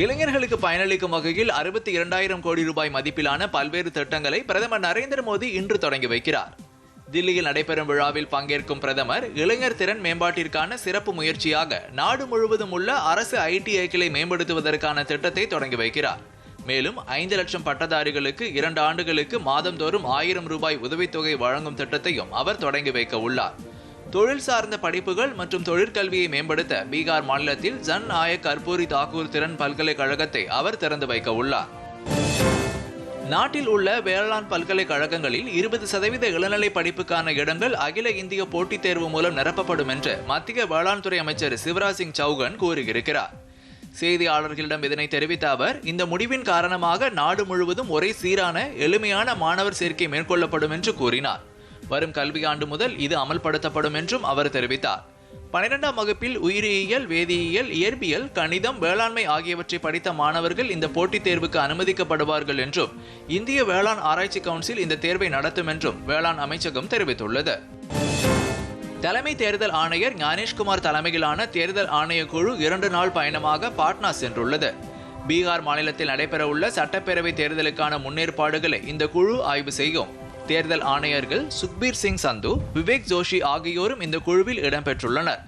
இளைஞர்களுக்கு பயனளிக்கும் வகையில் அறுபத்தி இரண்டாயிரம் கோடி ரூபாய் மதிப்பிலான பல்வேறு திட்டங்களை பிரதமர் நரேந்திர மோடி இன்று தொடங்கி வைக்கிறார். தில்லியில் நடைபெறும் விழாவில் பங்கேற்கும் பிரதமர் இளைஞர் திறன் மேம்பாட்டிற்கான சிறப்பு முயற்சியாக நாடு முழுவதும் உள்ள அரசு ஐடிஐக்களை மேம்படுத்துவதற்கான திட்டத்தை தொடங்கி வைக்கிறார். மேலும் ஐந்து லட்சம் பட்டதாரிகளுக்கு இரண்டு ஆண்டுகளுக்கு மாதந்தோறும் ஆயிரம் ரூபாய் உதவித்தொகை வழங்கும் திட்டத்தையும் அவர் தொடங்கி வைக்க உள்ளார். தொழில் சார்ந்த படிப்புகள் மற்றும் தொழிற்கல்வியை மேம்படுத்த பீகார் மாநிலத்தில் ஜன் நாயக் கர்பூரி தாக்கூர் திறன் பல்கலைக்கழகத்தை அவர் திறந்து வைக்க உள்ளார். நாட்டில் உள்ள வேளாண் பல்கலைக்கழகங்களில் இருபது சதவீத இளநிலை படிப்புக்கான இடங்கள் அகில இந்திய போட்டித் தேர்வு மூலம் நிரப்பப்படும் என்று மத்திய வேளாண் துறை அமைச்சர் சிவராஜ் சிங் சௌகன் கூறியிருக்கிறார் செய்தியாளர்களிடம் இதனை தெரிவித்த அவர் இந்த முடிவின் காரணமாக நாடு முழுவதும் ஒரே சீரான எளிமையான மாணவர் சேர்க்கை மேற்கொள்ளப்படும் என்று கூறினார். வரும் கல்வியாண்டு முதல் இது அமல்படுத்தப்படும் என்றும் அவர் தெரிவித்தார். பனிரெண்டாம் வகுப்பில் உயிரியல் வேதியியல் இயற்பியல் கணிதம் வேளாண்மை ஆகியவற்றை படித்த மாணவர்கள் இந்த போட்டித் தேர்வுக்கு அனுமதிக்கப்படுவார்கள் என்றும் இந்திய வேளாண் ஆராய்ச்சி கவுன்சில் இந்த தேர்வை நடத்தும் என்றும் வேளாண் அமைச்சகம் தெரிவித்துள்ளது. தலைமை தேர்தல் ஆணையர் ஞானேஷ்குமார் தலைமையிலான தேர்தல் ஆணைய குழு இரண்டு நாள் பயணமாக பாட்னா சென்றுள்ளது. பீகார் மாநிலத்தில் நடைபெறவுள்ள சட்டப்பேரவை தேர்தலுக்கான முன்னேற்பாடுகளை இந்த குழு ஆய்வு செய்யும். தேர்தல் ஆணையர்கள் சுக்பீர் சிங் சந்து விவேக் ஜோஷி ஆகியோரும் இந்த குழுவில் இடம்பெற்றுள்ளனர்.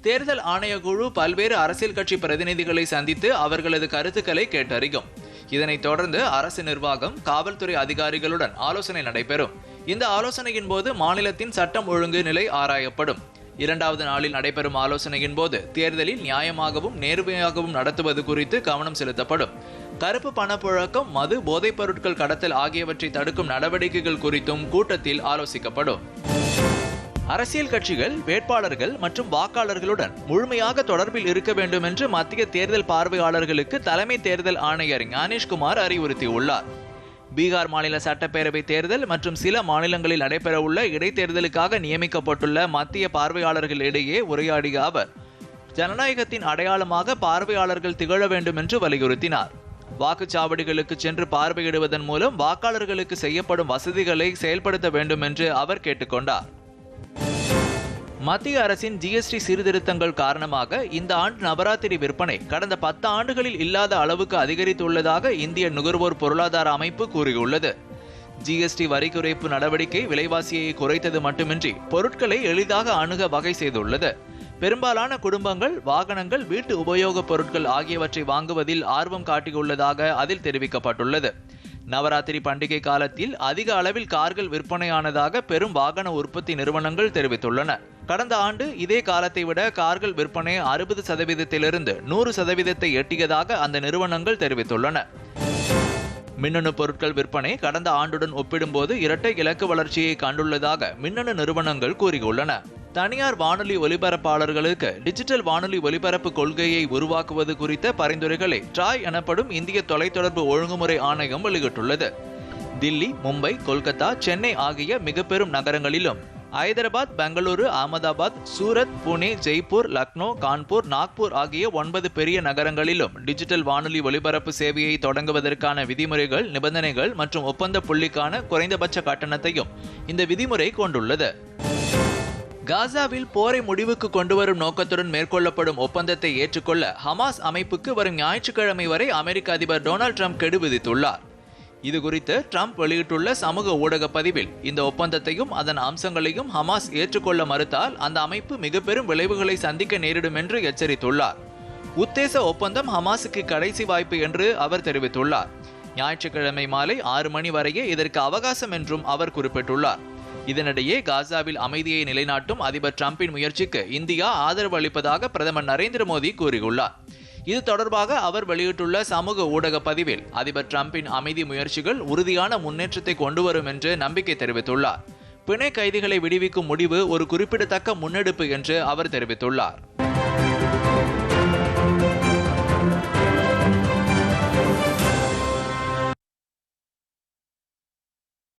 தேர்தல் ஆணைய குழு பல்வேறு அரசியல் கட்சி பிரதிநிதிகளை சந்தித்து அவர்களது கருத்துக்களை கேட்டறியும். இதனைத் தொடர்ந்து அரசு நிர்வாகம் காவல்துறை அதிகாரிகளுடன் ஆலோசனை நடைபெறும். இந்த ஆலோசனையின் போது மாநிலத்தின் சட்டம் ஒழுங்கு நிலை ஆராயப்படும். இரண்டாவது நாளில் நடைபெறும் ஆலோசனையின் போது தேர்தலில் நியாயமாகவும் நேர்மையாகவும் நடத்துவது குறித்து கவனம் செலுத்தப்படும். கருப்பு பணப்புழக்கம் மது போதைப் பொருட்கள் கடத்தல் ஆகியவற்றை தடுக்கும் நடவடிக்கைகள் குறித்தும் கூட்டத்தில் ஆலோசிக்கப்படும். அரசியல் கட்சிகள் வேட்பாளர்கள் மற்றும் வாக்காளர்களுடன் முழுமையாக தொடர்பில் இருக்க வேண்டும் என்று மத்திய தேர்தல் பார்வையாளர்களுக்கு தலைமை தேர்தல் ஆணையர் ஞானேஷ்குமார் அறிவுறுத்தியுள்ளார். பீகார் மாநில சட்டப்பேரவை தேர்தல் மற்றும் சில மாநிலங்களில் நடைபெறவுள்ள இடைத்தேர்தலுக்காக நியமிக்கப்பட்டுள்ள மத்திய பார்வையாளர்களிடையே உரையாடிய அவர் ஜனநாயகத்தின் அடையாளமாக பார்வையாளர்கள் திகழ வேண்டும் என்று வலியுறுத்தினார். வாக்குச்சாவடிகளுக்கு சென்று பார்வையிடுவதன் மூலம் வாக்காளர்களுக்கு செய்யப்படும் வசதிகளை செயல்படுத்த வேண்டும் என்று அவர் கேட்டுக்கொண்டார் மத்திய அரசின் ஜிஎஸ்டி சீர்திருத்தங்கள் காரணமாக இந்த ஆண்டு நவராத்திரி விற்பனை கடந்த பத்து ஆண்டுகளில் இல்லாத அளவுக்கு அதிகரித்துள்ளதாக இந்திய நுகர்வோர் பொருளாதார அமைப்பு கூறியுள்ளது. ஜிஎஸ்டி வரி குறைப்பு நடவடிக்கை விலைவாசியை குறைத்தது மட்டுமின்றி பொருட்களை எளிதாக அணுக வகை செய்துள்ளது. பெரும்பாலான குடும்பங்கள் வாகனங்கள் வீட்டு உபயோகப் பொருட்கள் ஆகியவற்றை வாங்குவதில் ஆர்வம் காட்டியுள்ளதாக அதில் தெரிவிக்கப்பட்டுள்ளது. நவராத்திரி பண்டிகை காலத்தில் அதிக அளவில் கார்கள் விற்பனையானதாக பெரும் வாகன உற்பத்தி நிறுவனங்கள் தெரிவித்துள்ளன. கடந்த ஆண்டு இதே காலத்தை விட கார்கள் விற்பனை அறுபது சதவீதத்திலிருந்து நூறு சதவீதத்தை எட்டியதாக அந்த நிறுவனங்கள் தெரிவித்துள்ளன. மின்னணு பொருட்கள் விற்பனை கடந்த ஆண்டுடன் ஒப்பிடும்போது இரட்டை இலக்கு வளர்ச்சியை கண்டுள்ளதாக மின்னணு நிறுவனங்கள் கூறியுள்ளன. தனியார் வானொலி ஒலிபரப்பாளர்களுக்கு டிஜிட்டல் வானொலி ஒலிபரப்பு கொள்கையை உருவாக்குவது குறித்த பரிந்துரைகளை ட்ராய் எனப்படும் இந்திய தொலைத்தொடர்பு ஒழுங்குமுறை ஆணையம் வெளியிட்டுள்ளது. தில்லி மும்பை கொல்கத்தா சென்னை ஆகிய மிக பெரும் நகரங்களிலும் ஹைதராபாத் பெங்களூரு அகமதாபாத் சூரத் புனே ஜெய்ப்பூர் லக்னோ கான்பூர் நாக்பூர் ஆகிய ஒன்பது பெரிய நகரங்களிலும் டிஜிட்டல் வானொலி ஒலிபரப்பு சேவையை தொடங்குவதற்கான விதிமுறைகள் நிபந்தனைகள் மற்றும் ஒப்பந்த புள்ளிக்கான குறைந்தபட்ச கட்டணத்தையும் இந்த விதிமுறை கொண்டுள்ளது. காசாவில் போரை முடிவுக்கு கொண்டுவரும் நோக்கத்துடன் மேற்கொள்ளப்படும் ஒப்பந்தத்தை ஏற்றுக்கொள்ள ஹமாஸ் அமைப்புக்கு வரும் ஞாயிற்றுக்கிழமை வரை அமெரிக்க அதிபர் டொனால்ட் ட்ரம்ப் கெடு விதித்துள்ளார். இது குறித்து ட்ரம்ப் வெளியிட்டுள்ள சமூக ஊடக பதிவில் இந்த ஒப்பந்தத்தையும் அதன் அம்சங்களையும் ஹமாஸ் ஏற்றுக்கொள்ள மறுத்தால் அந்த அமைப்பு மிக பெரும் விளைவுகளை சந்திக்க நேரிடும் என்று எச்சரித்துள்ளார். உத்தேச ஒப்பந்தம் ஹமாஸுக்கு கடைசி வாய்ப்பு என்று அவர் தெரிவித்துள்ளார். ஞாயிற்றுக்கிழமை மாலை ஆறு மணி வரையே இதற்கு அவகாசம் என்றும் அவர் குறிப்பிட்டுள்ளார். இதனிடையே காசாவில் அமைதியை நிலைநாட்டும் அதிபர் டிரம்பின் முயற்சிக்கு இந்தியா ஆதரவு அளிப்பதாக பிரதமர் நரேந்திர மோடி கூறியுள்ளார். இது தொடர்பாக அவர் வெளியிட்டுள்ள சமூக ஊடக பதிவில் அதிபர் டிரம்பின் அமைதி முயற்சிகள் உறுதியான முன்னேற்றத்தை கொண்டுவரும் என்று நம்பிக்கை தெரிவித்துள்ளார். பிணை கைதிகளை விடுவிக்கும் முடிவு ஒரு குறிப்பிடத்தக்க முன்னெடுப்பு என்று அவர் தெரிவித்துள்ளார்.